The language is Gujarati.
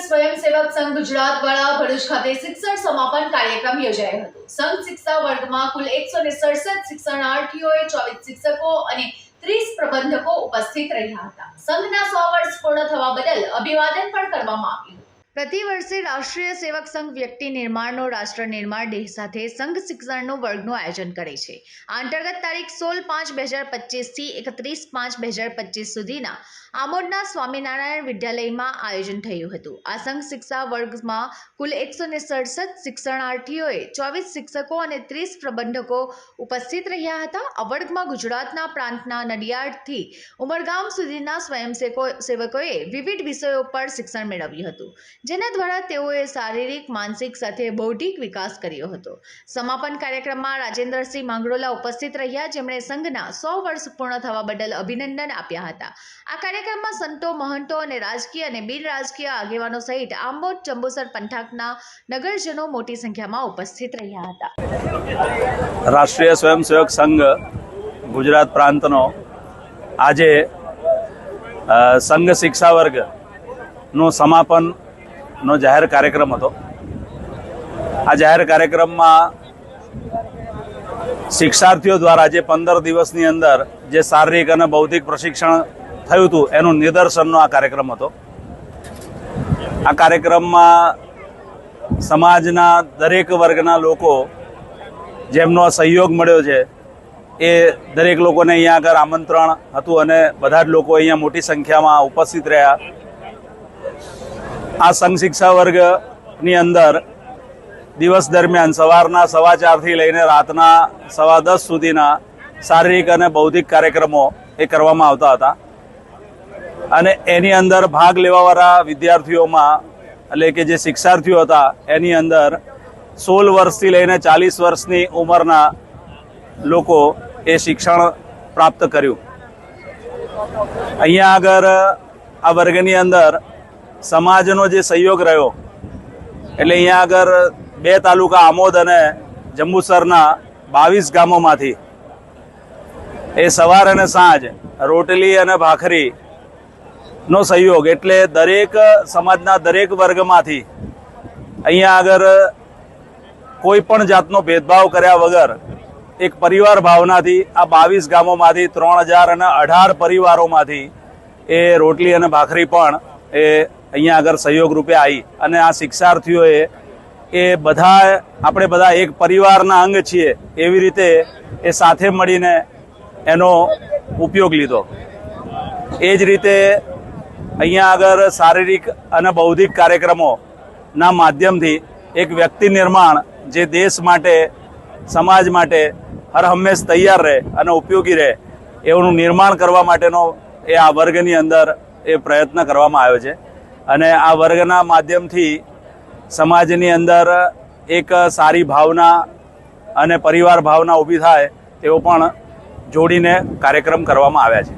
સ્વયંસેવક સંઘ ગુજરાત દ્વારા ભરૂચ ખાતે શિક્ષણ સમાપન કાર્યક્રમ યોજાયો હતો. સંઘ શિક્ષા વર્ગમાં કુલ એકસો ને સડસઠ શિક્ષણાર્થીઓએ ચોવીસ શિક્ષકો અને ત્રીસ પ્રબંધકો ઉપસ્થિત રહ્યા હતા. સંઘના સો પૂર્ણ થવા બદલ અભિવાદન પણ કરવામાં આવ્યું પ્રતિ વર્ષે રાષ્ટ્રીય સેવક સંઘ વ્યક્તિ નિર્માણનો રાષ્ટ્ર નિર્માણ ડે સાથે સંઘ શિક્ષણનો વર્ગનું આયોજન કરે છે. આ અંતર્ગત તારીખ સોળ પાંચ બે હજાર પચીસથી એકત્રીસ પાંચ બે હજાર પચીસ સુધીના આમોદના સ્વામિનારાયણ વિદ્યાલયમાં આયોજન થયું હતું. આ સંઘ શિક્ષા વર્ગમાં કુલ એકસો ને સડસઠ શિક્ષણાર્થીઓએ ચોવીસ શિક્ષકો અને ત્રીસ પ્રબંધકો ઉપસ્થિત રહ્યા હતા. આ વર્ગમાં ગુજરાતના પ્રાંતના નડિયાદથી ઉમરગામ સુધીના સ્વયંસેવકો સેવકોએ વિવિધ વિષયો પર શિક્ષણ મેળવ્યું હતું. જેના દ્વારા તેઓએ શારીરિક, માનસિક સાથે બૌદ્ધિક વિકાસ કર્યો હતો. સમાપન કાર્યક્રમમાં રાજેન્દ્રસિંહ માંગરોલા ઉપસ્થિત રહ્યા. જેમણે સંઘના સો વર્ષ પૂર્ણ થવા બદલ અભિનંદન આપ્યા હતા. આ કાર્યક્રમમાં સંતો, મહંતો અને રાજકીય અને બિન રાજકીય આગેવાનો સહિત આંબોદ, ચંબુસર પંથકના નગરજનો મોટી સંખ્યામાં ઉપસ્થિત રહ્યા હતા. રાષ્ટ્રીય સ્વયંસેવક સંઘ ગુજરાત પ્રાંતનો આજે સંઘ શિક્ષા વર્ગનું સમાપનનો જાહેર કાર્યક્રમ હતો. આ જાહેર કાર્યક્રમમાં શિક્ષાર્થીઓ દ્વારા જે પંદર દિવસની અંદર જે શારીરિક અને બૌદ્ધિક પ્રશિક્ષણ થયું હતું, એનું નિદર્શનનો આ કાર્યક્રમ હતો. આ કાર્યક્રમમાં સમાજના દરેક વર્ગના લોકો જેમનો સહયોગ મળ્યો છે, એ દરેક લોકોને અહીંયા આગળ આમંત્રણ હતું અને બધા જ લોકો અહીંયા મોટી સંખ્યામાં ઉપસ્થિત રહ્યા. આ સંઘ શિક્ષા વર્ગની અંદર દિવસ દરમિયાન સવારના સવા ચારથી લઈને રાતના સવા દસ સુધીના શારીરિક અને બૌદ્ધિક કાર્યક્રમો એ કરવામાં આવતા હતા. અને એની અંદર ભાગ લેવાવાળા વિદ્યાર્થીઓમાં, એટલે કે જે શિક્ષાર્થીઓ હતા, એની અંદર સોળ વર્ષથી લઈને ચાલીસ વર્ષની ઉંમરના લોકો એ શિક્ષણ પ્રાપ્ત કર્યું. અહીંયા આગળ આ વર્ગની અંદર સમાજનો જે સહયોગ રહ્યો, એટલે અહીંયા આગળ બે તાલુકા આમોદ અને જંબુસરના બાવીસ ગામોમાંથી એ સવાર અને સાંજ રોટલી અને ભાખરી નો સહયોગ, એટલે દરેક સમાજના દરેક વર્ગમાંથી અહીંયા આગળ કોઈ પણ જાતનો ભેદભાવ કર્યા વગર એક પરિવાર ભાવનાથી આ બાવીસ ગામોમાંથી ત્રણ હજાર અને અઢાર પરિવારોમાંથી એ રોટલી અને ભાખરી પણ એ અહીંયા આગળ સહયોગ રૂપે આવી. અને આ શિક્ષાર્થીઓએ એ બધા, આપણે બધા એક પરિવારના અંગ છીએ એવી રીતે એ સાથે મળીને એનો ઉપયોગ લીધો. એ જ રીતે અહીંયા આગળ શારીરિક અને બૌદ્ધિક કાર્યક્રમોના માધ્યમથી એક વ્યક્તિ નિર્માણ જે દેશ માટે, સમાજ માટે હર હંમેશ તૈયાર રહે અને ઉપયોગી રહે એવું નિર્માણ કરવા માટેનો એ આ વર્ગની અંદર એ પ્રયત્ન કરવામાં આવ્યો છે. અને આ વર્ગના માધ્યમથી સમાજની અંદર એક સારી ભાવના અને પરિવાર ભાવના ઊભી થાય તેવો પણ જોડીને કાર્યક્રમ કરવામાં આવ્યા છે.